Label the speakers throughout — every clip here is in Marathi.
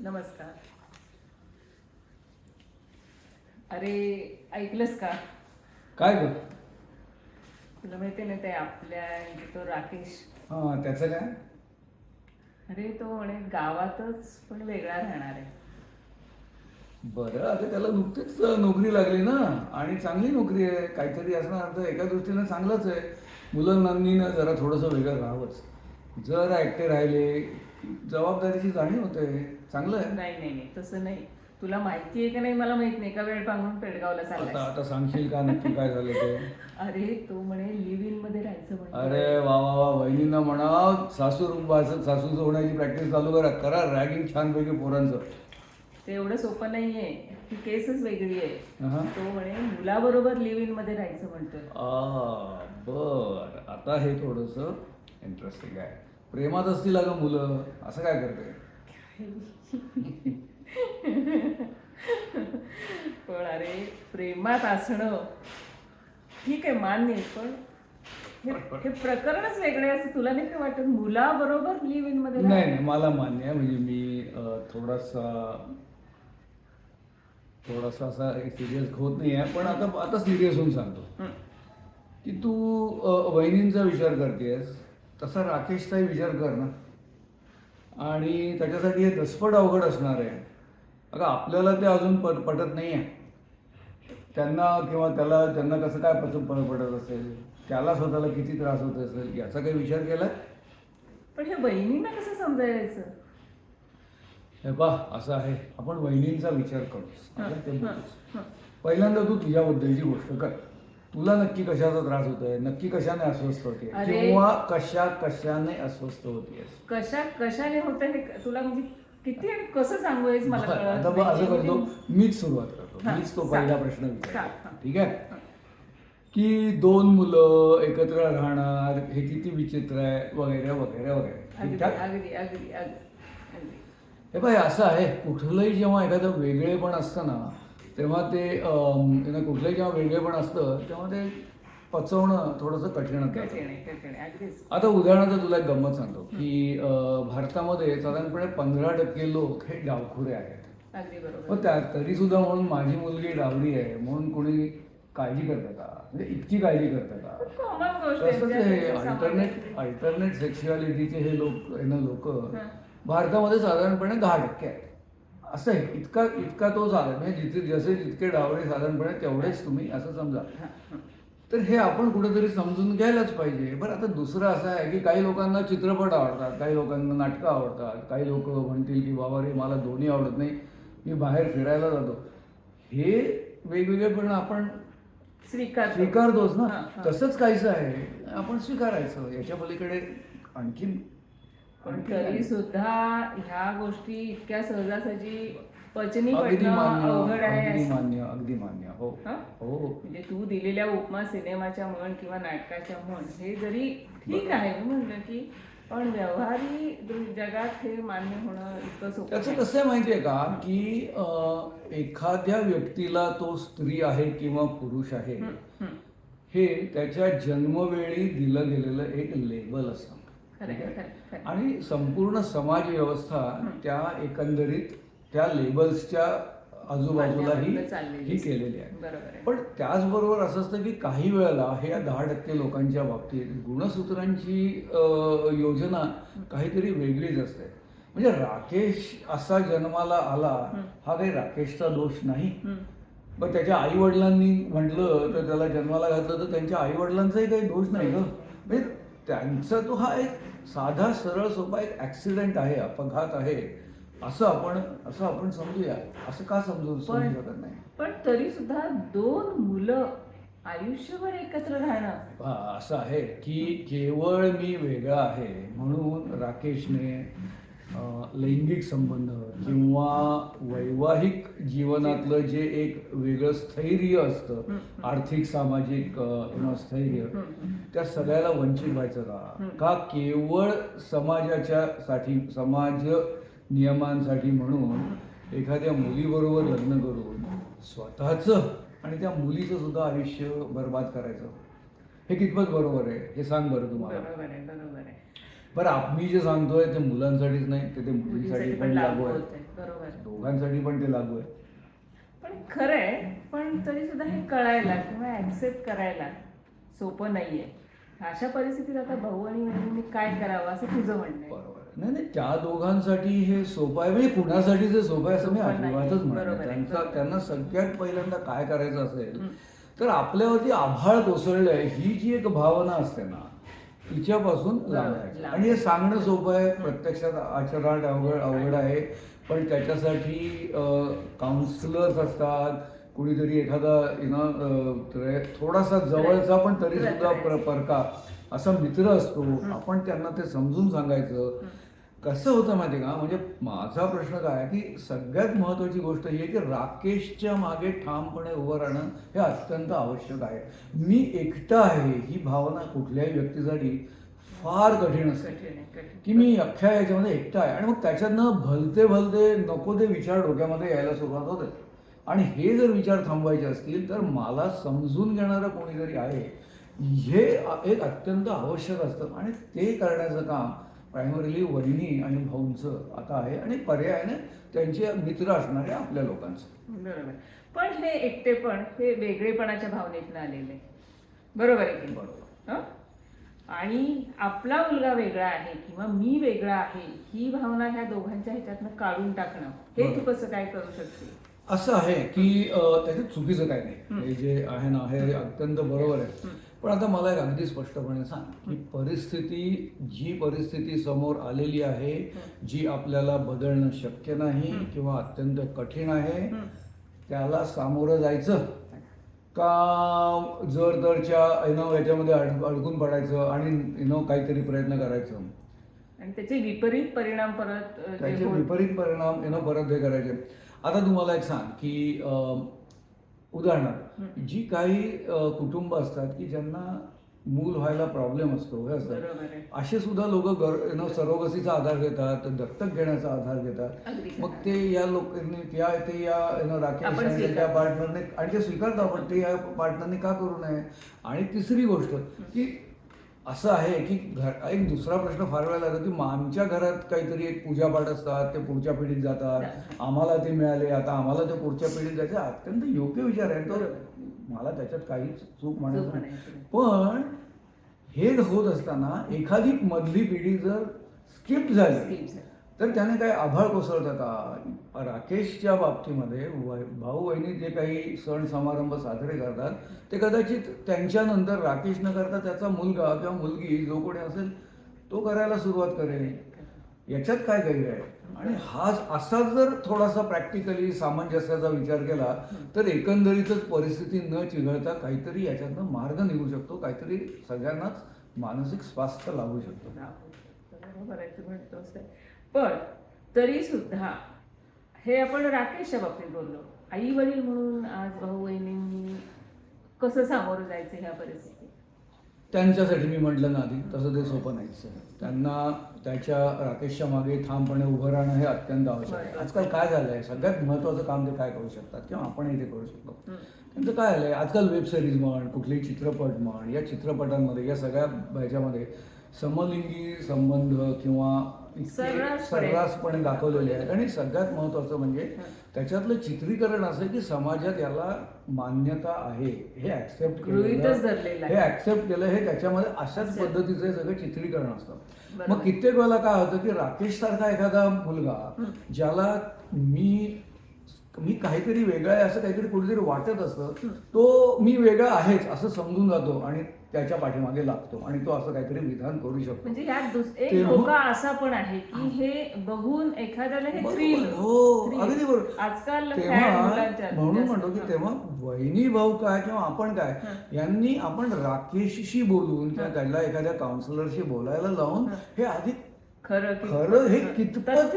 Speaker 1: नमस्कार. अरे ऐकलंस का?
Speaker 2: काय ग?
Speaker 1: तुला माहिती ना ते आपल्या इथे तो राकेश.
Speaker 2: हां त्याचं काय?
Speaker 1: अरे तो म्हणे गावातच पण वेगळा राहणार आहे.
Speaker 2: बरं आता त्याला नुकतीच नोकरी लागली ना? आणि चांगली नोकरी आहे. काहीतरी असणार तर एका दृष्टीनं चांगलंच आहे. मुलांनांनीनं जरा थोडंसं वेगळं राहावंच. जर एकटे राहिले जबाबदारीची जाणीव होते चांगलं आहे.
Speaker 1: नाही नाही नाही तसं नाही. तुला माहिती आहे का नाही मला माहीत नाही का वेळ पांगून पेडगावला
Speaker 2: आता
Speaker 1: चाललाय
Speaker 2: आता सांगशील का नक्की काय झालं ते?
Speaker 1: अरे तो म्हणे लिव्ह इनमध्ये राहायचं म्हणतो
Speaker 2: अरे वा वा वा वहिनींना म्हणा सासू रुंबाचं सासूचं होण्याची प्रॅक्टिस चालू करा करा रॅगिंग छानपैकी पोरांचं.
Speaker 1: ते एवढं सोपं नाहीये ही केसच वेगळी आहे. तो म्हणे मुलाबरोबर लिव्ह इनमध्ये राहायचं म्हणतोय.
Speaker 2: आ, बर. आता हे थोडस इंटरेस्टिंग आहे. प्रेमात असतील अगं मुलं असं काय करते
Speaker 1: पण अरे प्रेमात असणं ठीक आहे मान्य आहे, पण हे- प्रकरणच वेगळे असं तुला नाही का वाटत? मुलाबरोबर लिव्ह इनमध्ये
Speaker 2: नाही नाही मला मान्य आहे. म्हणजे मी थोडासा थोडासा असा सिरियस होत नाही आहे. पण आता आता सिरियस होऊन सांगतो. की तू वहिनींचा विचार करतेस. तसा राकेशचाही विचार कर ना. आणि त्याच्यासाठी हे दसपट अवघड असणार आहे. अगं आपल्याला ते अजून पट पटत नाही आहे त्यांना किंवा त्याला त्यांना कसं काय पड- पडत असेल? त्याला स्वतःला किती त्रास होत असेल? याचा काही विचार केलाय?
Speaker 1: पण हे बहिणींना कसं समजायचं?
Speaker 2: हे बा असं आहे. आपण वहिनींचा विचार.
Speaker 1: हं.
Speaker 2: पहिल्यांदा तू तुझ्याबद्दलची गोष्ट कर. तुला नक्की कशाचा त्रास होतोय? नक्की कशाने अस्वस्थ होते
Speaker 1: अरे.
Speaker 2: किंवा कशा कशाने अस्वस्थ होतीयस?
Speaker 1: कशा कशाने होतं हे तुला म्हणजे किती आणि कसं सांगू हेच मला कळत
Speaker 2: आता बघ असं
Speaker 1: नाही.
Speaker 2: करतो. मीच सुरुवात करतो.
Speaker 1: हा,
Speaker 2: मीच तो
Speaker 1: सांग.
Speaker 2: पहिला प्रश्न
Speaker 1: सांग,
Speaker 2: विचारतो.
Speaker 1: हा.
Speaker 2: ठीक आहे? की दोन मुलं एकत्र राहणार हे किती विचित्र आहे? वगैरे वगैरे वगैरे.
Speaker 1: अगदी
Speaker 2: ठीक आहे
Speaker 1: अगदी अगदी अगदी अगदी.
Speaker 2: हे बाय असं आहे. कुठलंही जेव्हा एखादं वेगळेपण असतं ना तेव्हा ते त्यांना कुठलंही जेव्हा वेगळेपण असतं तेव्हा ते पचवणं थोडंसं कठीण आता उदाहरणार्थ तुला एक गंमत सांगतो की भारतामध्ये साधारणपणे पंधरा टक्के लोक हे डावखुरे आहेत. पण त्या तरी सुद्धा म्हणून माझी मुलगी डावरी आहे म्हणून कोणी काळजी करतं का? म्हणजे इतकी काळजी करतं का? तसंच हे. अल्टरनेट अल्टरनेट सेक्शुअलिटीचे हे लोक लोक. भारतामध्ये साधारणपणे दहा टक्के आहेत. असं आहे इतका इतका तो साधारण म्हणजे जिथे जसे जितके डावरे साधारणपणे तेवढेच तुम्ही असं समजा. तर हे आपण कुठेतरी समजून घ्यायलाच पाहिजे. बरं आता दुसरं असं आहे की काही लोकांना चित्रपट आवडतात काही लोकांना नाटकं आवडतात काही लोक म्हणतील की बाबा रे मला दोन्ही आवडत नाही मी बाहेर फिरायला जातो. हे वेगवेगळेपण आपण
Speaker 1: स्वीकार
Speaker 2: स्वीकारतोच ना. तसंच काहीच आहे आपण स्वीकारायचं. याच्या पलीकडे आणखीन
Speaker 1: पण तरी? सुद्धा ह्या गोष्टी इतक्या सहजासहजी पचनी
Speaker 2: अगदी
Speaker 1: पडणं
Speaker 2: मान्य
Speaker 1: अवघड आहे
Speaker 2: अगदी
Speaker 1: असं.
Speaker 2: मान्य अगदी मान्य हो
Speaker 1: हं?
Speaker 2: हो
Speaker 1: म्हणजे तू दिलेल्या उपमा सिनेमाच्या म्हण किंवा नाटकाच्या म्हण हे जरी ठीक आहे मी म्हणलं की पण व्यवहारी दृ- जगात हे मान्य होणं इतकं सोपं
Speaker 2: त्याचं
Speaker 1: नाही.
Speaker 2: कसं आहे माहिती आहे का की अं, एखाद्या व्यक्तीला तो स्त्री आहे किंवा पुरुष आहे.
Speaker 1: हे
Speaker 2: त्याच्या जन्मवेळी दिलं गेलेलं एक लेबल असतं आणि संपूर्ण समाज व्यवस्था त्या एकंदरीत त्या लेबल्सच्या आजूबाजूला ही ही. केलेली आहे. पण त्याचबरोबर असं असतं की काही वेळेला हे या दहा टक्के लोकांच्या बाबतीत गुणसूत्रांची योजना काहीतरी वेगळीच असते. म्हणजे राकेश असा जन्माला आला हा. काही राकेशचा दोष नाही. पण त्याच्या आई वडिलांनी म्हटलं तर त्याला जन्माला घातलं तर त्यांच्या आई वडिलांचाही काही दोष नाही ग. म्हणजे त्यांचा तो हा एक साधा सरळ सोपा एक ऍक्सिडेंट आहे अपघात आहे. असं आपण असं आपण समजूया. असं का समजू समजू शकत नाही?
Speaker 1: पण तरी सुद्धा दोन मुलं आयुष्यभर एकत्र राहणं
Speaker 2: हा, असं आहे की केवळ मी वेगळा आहे म्हणून राकेशने लैंगिक संबंध किंवा वैवाहिक जीवनातलं जे एक वेगळं स्थैर्य असतं आर्थिक सामाजिक स्थैर्य त्या सगळ्याला वंचित व्हायचं का? का केवळ समाजाच्या साठी समाज नियमांसाठी म्हणून एखाद्या मुलीबरोबर लग्न करून स्वतःचं आणि त्या मुलीचं सुद्धा आयुष्य बर्बाद करायचं? हे कितपत बरोबर आहे? हे सांग बरं तुम्हाला.
Speaker 1: आहे आहे
Speaker 2: बरं आम्ही जे सांगतोय ते मुलांसाठीच नाही ते ते मुलींसाठी पण लागू आहे
Speaker 1: बरोबर आहे.
Speaker 2: दोघांसाठी पण ते लागू आहे
Speaker 1: पण खरंय पण तरी सुद्धा हे कळायला किंवा ऍक्सेप्ट करायला सोपं नाहीये अशा परिस्थितीत आता भाऊ आणि बहिणींनी काय करावं असं तुझं म्हणणं आहे
Speaker 2: बरोबर आहे. नाही नाही त्या दोघांसाठी हे सोपं आहे म्हणजे कुणासाठी ते सोपं आहे असं मी
Speaker 1: सोपं नाही.
Speaker 2: अजिबातच म्हणत
Speaker 1: बरोबर. आहे,
Speaker 2: त्यांचा. त्यांना सगळ्यात पहिल्यांदा काय करायचं असेल. तर आपल्यावरती आभाळ कोसळलंय ही जी एक भावना असते ना तिच्यापासून लांब. आणि हे सांगणं सोपं आहे प्रत्यक्षात आचरणात अवघड अवघड आहे पण त्याच्यासाठी काउन्सिलर्स असतात कुणीतरी एखादा युनो थोडासा जवळचा पण तरी सुद्धा प्र- परका असा मित्र असतो. आपण त्यांना ते समजून सांगायचं. कसं होतं माहिती का? म्हणजे माझा प्रश्न काय आहे की सगळ्यात महत्वाची गोष्ट ही आहे की राकेशच्या मागे ठामपणे उभं राहणं हे अत्यंत आवश्यक आहे. मी एकटा आहे ही भावना कुठल्याही व्यक्तीसाठी फार कठीण असते. की मी अख्ख्या याच्यामध्ये एकटा आहे. आणि मग त्याच्यातनं भलते भलते नको ते विचार डोक्यामध्ये यायला सुरुवात होते. आणि हे जर विचार थांबवायचे असतील तर मला समजून घेणारं कोणीतरी आहे. हे एक अत्यंत आवश्यक असतं. आणि ते करण्याचं काम प्रायमरीली वहिनी आणि भाऊंचं आता आहे आणि पर्यायाने त्यांचे मित्र असणारे आपल्या लोकांचं.
Speaker 1: बरोबर. पण हे एकटेपण हे वेगळेपणाच्या भावनेतनं आलेलं बरोबर आहे की?
Speaker 2: बरोबर.
Speaker 1: हं? आणि आपला मुलगा वेगळा आहे किंवा मी वेगळा आहे ही भावना ह्या दोघांच्या ह्याच्यातनं काढून टाकणं हे तू कसं काय करू शकते
Speaker 2: असं आहे की अं, त्याच्यात चुकीचं काय नाही. हे. जे आहे ना हे अत्यंत बरोबर आहे. पण आता मला एक अगदी स्पष्टपणे सांग की परिस्थिती जी परिस्थिती समोर आलेली आहे जी आपल्याला बदलणं शक्य नाही किंवा अत्यंत कठीण आहे त्याला सामोरं जायचं? का जर तरच्या नो याच्यामध्ये अड अडकून पडायचं आणि नो काहीतरी प्रयत्न करायचं?
Speaker 1: आणि त्याचे विपरीत परिणाम परत
Speaker 2: त्याचे विपरीत परिणाम येणं परत हे करायचे. आता तुम्हाला एक सांग की उदाहरणार्थ जी काही कुटुंब असतात की ज्यांना मूल व्हायला प्रॉब्लेम असतो हे असतात. असे सुद्धा लोक गर सरोगसीचा आधार घेतात दत्तक घेण्याचा आधार घेतात. मग ते या लोकांनी त्या ते या राकेश
Speaker 1: स्वीकारतो.
Speaker 2: पार्टनरने आणि ते स्वीकारतात पण ते या पार्टनरने का करू नये? आणि तिसरी गोष्ट की असं आहे की घर एक दुसरा प्रश्न फार वेळा लागतो की आमच्या घरात काहीतरी एक पूजापाठ असतात ते पुढच्या पिढीत जातात. आम्हाला ते मिळाले आता आम्हाला ते पुढच्या पिढीत जायचे अत्यंत योग्य विचार आहे. तो मला त्याच्यात काहीच चूक
Speaker 1: चूक
Speaker 2: नाही. पण हे होत असताना एखादी मधली पिढी जर स्किप झाली. तर त्याने काय आभाळ कोसळतं का राकेशच्या बाबतीमध्ये भाऊ बहिणी जे काही सण समारंभ साजरे करतात ते कदाचित त्यांच्यानंतर राकेश न करता त्याचा मुलगा किंवा मुलगी जो कोणी असेल तो करायला सुरुवात करेल याच्यात काय गैर आहे? आणि हा असा जर थोडासा प्रॅक्टिकली सामंजस्याचा विचार केला तर एकंदरीतच परिस्थिती न चिघळता काहीतरी याच्यातनं मार्ग निघू शकतो. काहीतरी सगळ्यांनाच मानसिक स्वास्थ्य लाभू शकतो.
Speaker 1: बरोबर आहे पण तरी सुद्धा हे आपण राकेशच्या बाबतीत बोललो. आई वडील म्हणून आज भाऊ बहिणींनी कसं सामोरं जायचं ह्या परिस्थितीत?
Speaker 2: त्यांच्यासाठी मी म्हटलं ना आधी तसं ते सोपं नाहीच आहे. त्यांना त्याच्या राकेशच्या मागे ठामपणे उभं राहणं हे अत्यंत आवश्यक आहे. आजकाल काय झालंय? सगळ्यात महत्वाचं काम ते काय करू शकतात? किंवा आपणही ते करू शकतो. त्यांचं काय आलंय आजकाल वेब सिरीज म्हण कुठलेही चित्रपट म्हण या चित्रपटांमध्ये या सगळ्या ह्याच्यामध्ये समलिंगी संबंध किंवा इतके
Speaker 1: सर्रासपणे.
Speaker 2: दाखवलेले आहेत आणि सगळ्यात महत्वाचं म्हणजे त्याच्यातलं चित्रीकरण असं की समाजात याला मान्यता आहे हे ऍक्सेप्ट
Speaker 1: धरलेलं
Speaker 2: हे. ऍक्सेप्ट केलं हे त्याच्यामध्ये अशाच. पद्धतीचं सगळं चित्रीकरण असतं. मग कित्येक वेळेला काय होतं की राकेश सारखा एखादा मुलगा ज्याला मी मी काहीतरी वेगळा आहे असं काहीतरी कुठेतरी वाटत असतं तो मी वेगळा आहेच असं समजून जातो आणि त्याच्या पाठीमागे लागतो आणि तो असं काहीतरी विधान करू शकतो
Speaker 1: म्हणजे यात एक धोका असा पण आहे की हे बघून एखाद्याला हे. थ्रिल
Speaker 2: हो अगदी बरोबर
Speaker 1: आजकाल
Speaker 2: तेव्हा म्हणून. म्हणतो की. तेव्हा वहिनी भाऊ काय किंवा आपण काय यांनी आपण राकेशशी बोलून किंवा त्याला एखाद्या काउन्सिलरशी बोलायला लावून हे आधी
Speaker 1: खरं
Speaker 2: हे कितपत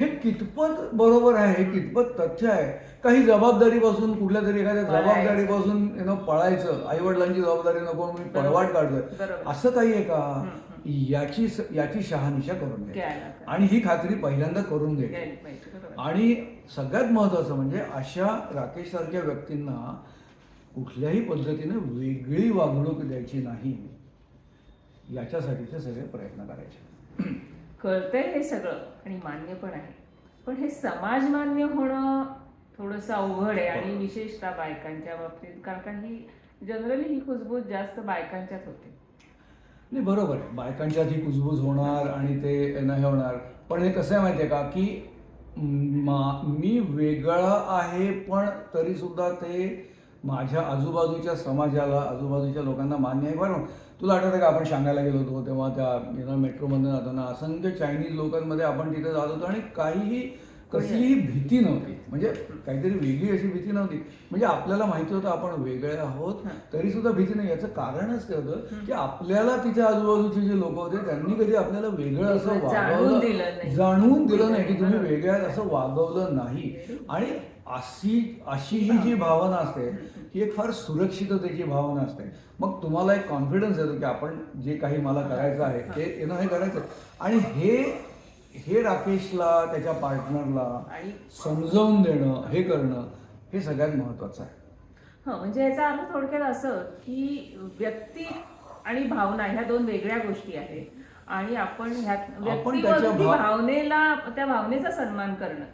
Speaker 2: हे कितपत बरोबर आहे हे कितपत तथ्य आहे? काही जबाबदारीपासून कुठल्या तरी एखाद्या. जबाबदारीपासून know, पळायचं. आई वडिलांची जबाबदारी नको मी पळवाट काढतोय. असं काही आहे का? याची याची शहानिशा करून घ्या. आणि ही खात्री पहिल्यांदा करून
Speaker 1: बरोबर.
Speaker 2: आणि सगळ्यात महत्वाचं म्हणजे अशा राकेश सारख्या व्यक्तींना कुठल्याही पद्धतीने वेगळी वागणूक द्यायची नाही. याच्यासाठीचे सगळे प्रयत्न करायचे.
Speaker 1: कळतंय हे सगळं आणि मान्य पण आहे. पण हे समाज मान्य होणं थोडंसं अवघड आहे आणि विशेषतः बायकांच्या बाबतीत कारण का ही जनरली ही कुजबूज जास्त बायकांच्याच होते.
Speaker 2: नाही बरोबर आहे. बायकांच्यात ही कुजबूज होणार आणि ते नाही होणार. पण हे कसं आहे माहिती आहे का की मा- मी वेगळा आहे पण तरीसुद्धा ते माझ्या आजूबाजूच्या समाजाला आजूबाजूच्या लोकांना मान्य आहे बरं तुला आठवतं का? आपण शांघायला गेलो होतो तेव्हा त्या मेट्रोमधून जाताना असंख्य चायनीज लोकांमध्ये आपण तिथे जात होतो आणि काहीही कसलीही भीती नव्हती. म्हणजे काहीतरी वेगळी अशी भीती नव्हती. म्हणजे आपल्याला माहिती होतं आपण वेगळे आहोत तरी सुद्धा भीती नाही. याचं कारणच ते होतं की आपल्याला तिच्या आजूबाजूचे जे लोक होते त्यांनी कधी आपल्याला वेगळं असं वागवलं
Speaker 1: नाही.
Speaker 2: जाणवून दिलं नाही की तुम्ही वेगळे आहात असं वागवलं नाही. आणि अशी अशी ही. जी भावना असते ही एक फार सुरक्षिततेची भावना असते. मग तुम्हाला एक कॉन्फिडन्स येतो की आपण जे काही मला करायचं आहे ते येणं हे करायचं. आणि हे हे राकेशला त्याच्या पार्टनरला
Speaker 1: आणि
Speaker 2: समजावून देणं हे करणं हे सगळ्यात महत्वाचं आहे.
Speaker 1: हा म्हणजे याचा अर्थ थोडक्यात असं की व्यक्ती आणि भावना ह्या दोन वेगळ्या गोष्टी आहेत. आणि आपण ह्यात
Speaker 2: भाव-
Speaker 1: भावनेला त्या भावनेचा सन्मान करणं.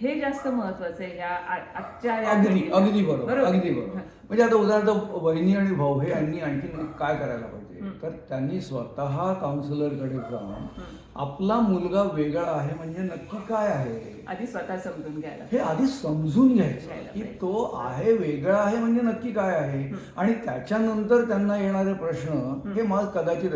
Speaker 1: हे जास्त महत्वाचं आहे आ- आजच्या या
Speaker 2: अगदी. अगदी बरोबर अगदी बरोबर. म्हणजे आता उदाहरणार्थ वहिनी आणि भाऊ हे यांनी आणखी काय करायला पाहिजे? तर त्यांनी स्वतः काउन्सिलरकडे जाऊन आपला मुलगा वेगळा आहे म्हणजे नक्की काय आहे?
Speaker 1: आधी स्वतः समजून घ्यायला
Speaker 2: हे आधी समजून घ्यायचं की. तो आहे वेगळा आहे म्हणजे नक्की काय आहे? आणि त्याच्यानंतर त्यांना येणारे प्रश्न हे. मला कदाचित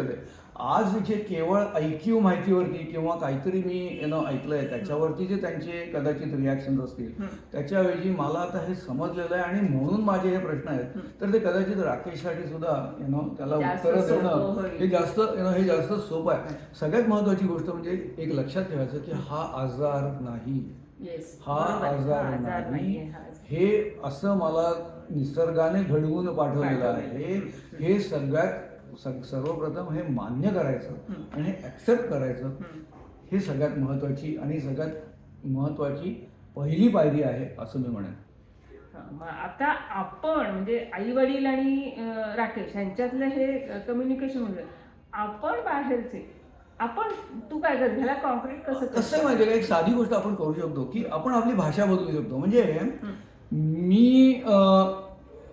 Speaker 2: आज जे केवळ ऐकीव माहितीवरती किंवा काहीतरी मी नो ऐकलंय त्याच्यावरती जे त्यांचे कदाचित रिॲक्शन असतील त्याच्याऐवजी मला आता हे समजलेलं आहे आणि म्हणून माझे हे प्रश्न आहेत. तर ते कदाचित राकेशसाठी सुद्धा यु नो त्याला उत्तरं देणं. हे जास्त यु नो हे जास्त सोपं आहे. सगळ्यात महत्वाची गोष्ट म्हणजे एक लक्षात ठेवायचं की हा आजार नाही. हा आजार नाही. हे असं मला निसर्गाने घडवून पाठवलेलं आहे. हे सगळ्यात सग- सर्वप्रथम हे मान्य करायचं आणि हे ऍक्सेप्ट करायचं हे. सगळ्यात महत्वाची आणि सगळ्यात महत्वाची पहिली पायरी आहे असं मी म्हणेन.
Speaker 1: मग आता आपण म्हणजे आई वडील आणि राकेश यांच्यातलं हे कम्युनिकेशन म्हणजे आपण बाहेरचे आपण तू काय कर ह्याला कॉन्क्रीट कसं?
Speaker 2: कसं माहिती का? एक साधी गोष्ट आपण करू शकतो की आपण आपली भाषा बदलू शकतो. म्हणजे मी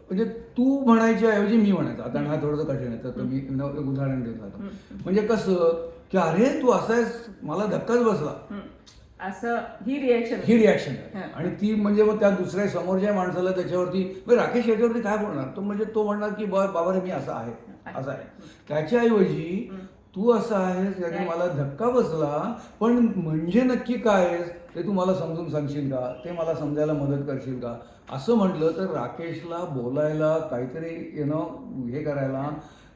Speaker 2: म्हणजे तू म्हणायच्या ऐवजी मी म्हणायचं. आता हा थोडंसं कठीण आहे तर मी एक उदाहरण देत राहतो म्हणजे कसं की अरे तू असा आहेस मला धक्काच बसला.
Speaker 1: असं ही रिएक्शन
Speaker 2: ही रिॲक्शन आहे. आणि ती म्हणजे मग त्या दुसऱ्या समोरच्या माणसाला त्याच्यावरती राकेश याच्यावरती काय बोलणार? तो म्हणजे तो म्हणणार की बाबा रे मी असा आहे. असा आहे. त्याच्याऐवजी तू असा आहेस याने मला धक्का बसला पण म्हणजे नक्की काय आहेस ते तू मला समजून सांगशील का? ते मला समजायला मदत करशील का? असं म्हटलं तर राकेशला बोलायला काहीतरी यु नो हे करायला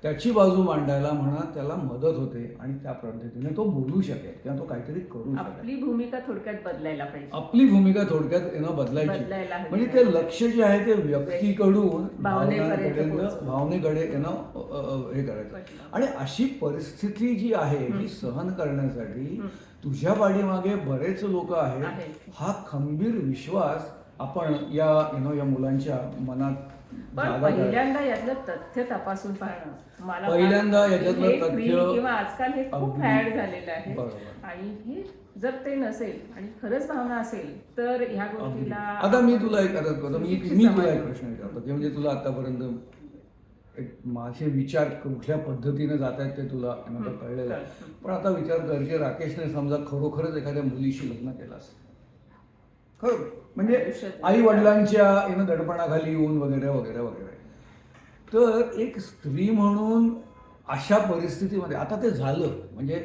Speaker 2: त्याची बाजू मांडायला म्हणा त्याला मदत होते आणि त्या पद्धतीने तो बोलू शकेल किंवा तो काहीतरी करू शकेल
Speaker 1: आपली भूमिका थोडक्यात बदलायला पाहिजे
Speaker 2: आपली भूमिका थोडक्यात येणं बदलायची. म्हणजे ते लक्ष जे आहे ते व्यक्तीकडून
Speaker 1: भावनेपर्यंत.
Speaker 2: भावनेकडे येणं हे करायचं. आणि अशी परिस्थिती जी आहे ही सहन करण्यासाठी तुझ्या पाठीमागे बरेच लोक आहेत
Speaker 1: आहेत.
Speaker 2: हा खंबीर विश्वास आपण या यु नो या मुलांच्या मनात
Speaker 1: पण
Speaker 2: जागा.
Speaker 1: पहिल्यांदा यातलं तथ्य तपासून पाहणं मला
Speaker 2: पहिल्यांदा याच्यातलं
Speaker 1: हे
Speaker 2: तथ्य
Speaker 1: किंवा आजकाल हे खूप
Speaker 2: अगदी
Speaker 1: ऍड झालेलं आहे
Speaker 2: बरोबर.
Speaker 1: आणि हे जर ते नसेल आणि खरंच भावना असेल तर ह्या. गोष्टीला
Speaker 2: आता मी तुला एक आता करतो मी मी तुला
Speaker 1: समाज-
Speaker 2: एक प्रश्न विचारतो की म्हणजे तुला आतापर्यंत एक माझे विचार कुठल्या पद्धतीने जात आहेत ते तुला कळलेलं आहे. पण आता विचार कर की राकेशने समजा खरोखरच एखाद्या मुलीशी लग्न केलास खरं म्हणजे आई वडिलांच्या येणं दडपणाखाली येऊन वगैरे वगैरे वगैरे तर एक स्त्री म्हणून अशा परिस्थितीमध्ये आता ते झालं म्हणजे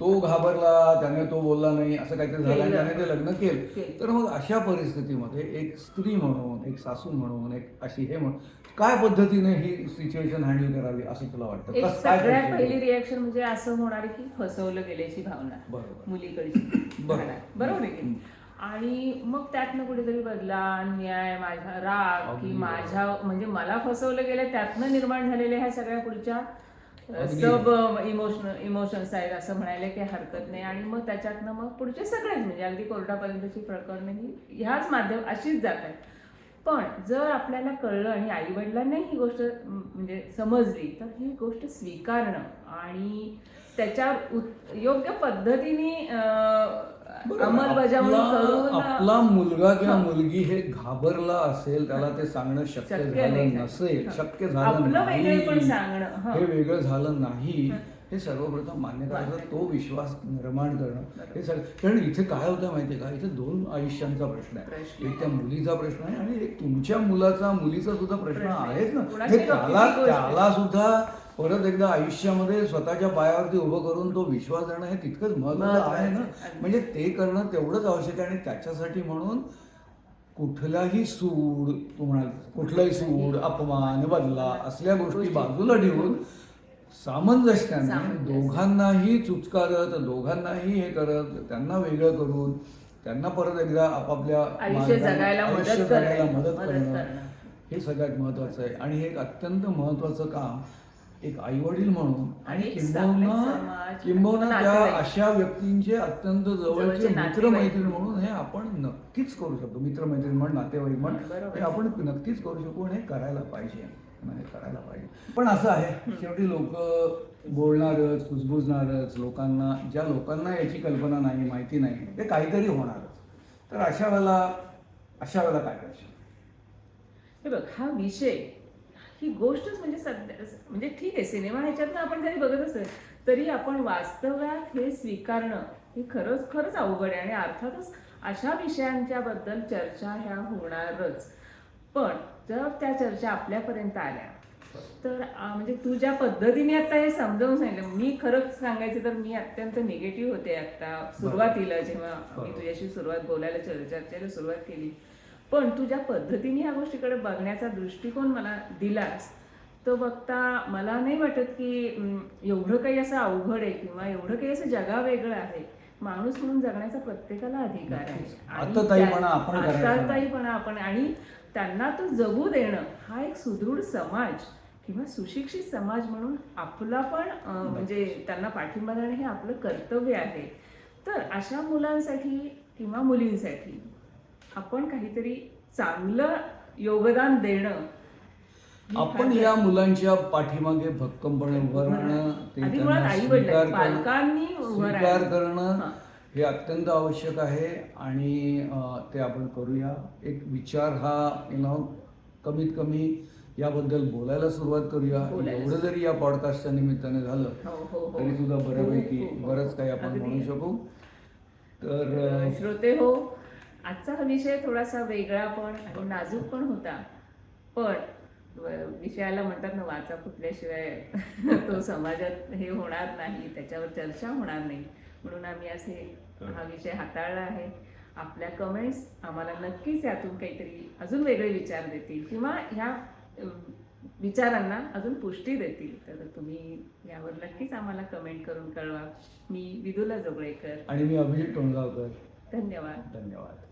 Speaker 2: तो घाबरला त्याने तो बोलला नाही असं काहीतरी झालं आणि. त्याने ते लग्न केलं. तर मग अशा परिस्थितीमध्ये एक स्त्री म्हणून एक सासू म्हणून एक अशी हे म्हणून काय पद्धतीने ही सिच्युएशन हँडल करावी असं तुला वाटतं
Speaker 1: सगळ्यात? पहिली रिएक्शन म्हणजे असं होणार की फसवलं गेल्याची भावना. मुलीकडची
Speaker 2: बरोबर.
Speaker 1: आहे की आणि मग त्यातनं कुठेतरी बदला न्याय माझा राग की. माझ्या म्हणजे मला फसवलं गेलं त्यातनं निर्माण झालेल्या ह्या सगळ्या पुढच्या. सब इमोशनल इमोशन्स आहेत असं म्हणायला काही हरकत नाही आणि मग त्याच्यातनं मग पुढचे सगळेच म्हणजे अगदी कोर्टापर्यंतची प्रकरणं ही ह्याच माध्यम अशीच जात आहेत पण जर आपल्याला कळलं आणि आई वडिलांनाही ही गोष्ट म्हणजे समजली तर ही गोष्ट स्वीकारणं आणि त्याच्यावर योग्य पद्धतीने. अंमलबजावणी
Speaker 2: आपला-
Speaker 1: करून
Speaker 2: आपला मुलगा किंवा मुलगी हे घाबरला असेल त्याला ते सांगणं शक्य झालं. नसेल. शक्य झालं नाही
Speaker 1: हा.
Speaker 2: वेगळं झालं नाही हे सर्वप्रथम मान्य करायचं. तो विश्वास निर्माण करणं. हे सगळं कारण इथे काय होतं माहितीये का इथे दोन आयुष्यांचा प्रश्न आहे. एक त्या मुलीचा प्रश्न आहे आणि एक तुमच्या मुलाचा मुलीचा सुद्धा प्रश्न
Speaker 1: प्रश्न आहे.
Speaker 2: आहेच ना हे त्याला. त्याला सुद्धा परत एकदा आयुष्यामध्ये स्वतःच्या पायावरती उभं करून तो विश्वास देणं हे तितकंच महत्वाचं आहे ना. म्हणजे ते करणं तेवढंच आवश्यक आहे आणि त्याच्यासाठी म्हणून कुठलाही सूड तू म्हणाल कुठलाही सूड अपमान बदला असल्या गोष्टी. बाजूला ठेवून सामंजस्याने
Speaker 1: सामंजस्य.
Speaker 2: दोघांनाही चुचकारत दोघांनाही हे करत त्यांना वेगळं करून त्यांना परत एकदा आपापल्या
Speaker 1: आयुष्य जगायला मदत करणं.
Speaker 2: हे सगळ्यात महत्वाचं आहे आणि हे एक अत्यंत महत्वाचं काम एक आई वडील म्हणून. आणि किंबहुना किंबहुना त्या. अशा व्यक्तींचे अत्यंत जवळचे मित्रमैत्रीण. म्हणून हे आपण नक्कीच करू शकतो. मित्रमैत्रीण म्हण नातेवाईक म्हण. हे आपण नक्कीच करू शकू आणि हे करायला पाहिजे. करायला पाहिजे. पण असं आहे शेवटी लोक बोलणारच कुजबुजणारच लोकांना ज्या लोकांना याची कल्पना नाही माहिती नाही ते काहीतरी होणारच. तर अशा वेळेला अशा वेळेला काय करायचं?
Speaker 1: हे बघ हा विषय ही गोष्टच म्हणजे सध्या म्हणजे ठीक आहे सिनेमा ह्याच्यातनं आपण जरी बघत असेल तरी आपण वास्तव्यात हे स्वीकारणं हे खरंच खरंच अवघड आहे. आणि अर्थातच अशा विषयांच्या बद्दल चर्चा ह्या होणारच. पण जर त्या चर्चा आपल्यापर्यंत आल्या तर म्हणजे तू ज्या पद्धतीने आता हे समजावून सांगितलं. मी खरंच सांगायचं तर मी अत्यंत निगेटिव्ह होते आता. सुरुवातीला जेव्हा मी. तुझ्याशी सुरुवात बोलायला चर- चर्चेला सुरुवात केली पण तू ज्या पद्धतीने ह्या गोष्टीकडे बघण्याचा दृष्टिकोन मला दिलास तो बघता मला नाही वाटत की एवढं काही असं अवघड आहे किंवा एवढं काही असं जगावेगळं आहे. माणूस म्हणून जगण्याचा प्रत्येकाला अधिकार आहे. त्या-
Speaker 2: आपण
Speaker 1: आणि त्यांना तो जगू देणं हा एक सुदृढ समाज किंवा सुशिक्षित समाज म्हणून आपला पण म्हणजे त्यांना पाठिंबा देणं हे आपलं कर्तव्य आहे. तर अशा मुलांसाठी किंवा मुलींसाठी आपण काहीतरी चांगलं योगदान देणं
Speaker 2: आपण या मुलांच्या पाठीमागे भक्कमपणे उभं राहणं ते त्यांना स्वीकार
Speaker 1: पालकांनी
Speaker 2: स्वीकार. करणं
Speaker 1: हां.
Speaker 2: अत्यंत आवश्यक आहे आणि ते आपण करूया एक विचार हा यु नो कमीत कमी याबद्दल बोलायला सुरुवात करूया एवढं जरी या पॉडकास्टच्या निमित्ताने झालं
Speaker 1: हो हो हो
Speaker 2: तरी सुद्धा बऱ्यापैकी. बरंच काही आपण. म्हणू शकू तर
Speaker 1: श्रोते हो आजचा हा विषय थोडासा वेगळा पण आणि नाजूक पण होता. पण विषयाला म्हणतात ना वाचा फुटल्याशिवाय तो समाजात हे होणार नाही त्याच्यावर चर्चा होणार नाही. म्हणून आम्ही असे हा विषय हाताळला आहे. आपल्या कमेंट्स आम्हाला नक्कीच यातून काहीतरी अजून वेगळे विचार देतील किंवा ह्या विचारांना अजून पुष्टी देतील. तर तुम्ही यावर नक्कीच आम्हाला कमेंट करून कळवा. मी विदुला जोगळेकर.
Speaker 2: आणि मी अभिजित टोणगावकर.
Speaker 1: धन्यवाद.
Speaker 2: धन्यवाद.